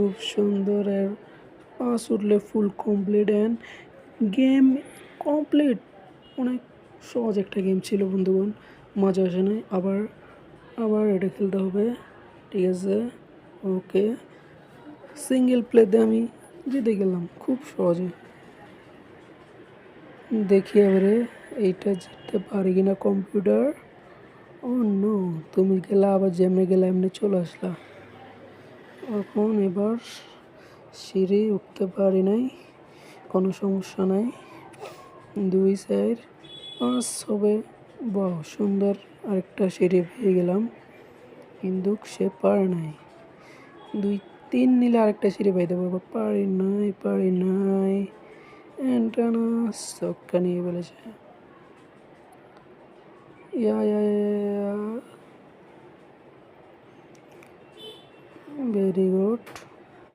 খুব সুন্দর আর পাঁচ উঠলে full complete and game complete অনেক সহজ একটা গেম ছিল বন্ধুগণ, মজা আসে নাই। আবার আবার এটা খেলতে হবে। ঠিক আছে? ওকে সিঙ্গেল প্লেতে আমি জিতে গেলাম, খুব সহজে। দেখি এবারে এইটা জিততে পারি কিনা কম্পিউটার ও নো তুমি গেলা, আবার যেমনি গেলা, এমনি চলে আসলা। এখন এবার সিঁড়ি উঠতে পারি নাই, কোনো সমস্যা নাই। দুই সাইড পাঁচ হবে বাহ, সুন্দর আরেকটা সিঁড়ি পেয়ে গেলাম। কিন্তু সে পারে নাই। দুই, তিন নিলে আরেকটা সিঁড়ি পাইতে পারব পারি নাই পারি নাই। এন্টানা চক্কা নিয়ে ফেলেছে ইয়া ইয়া वेरी गुड।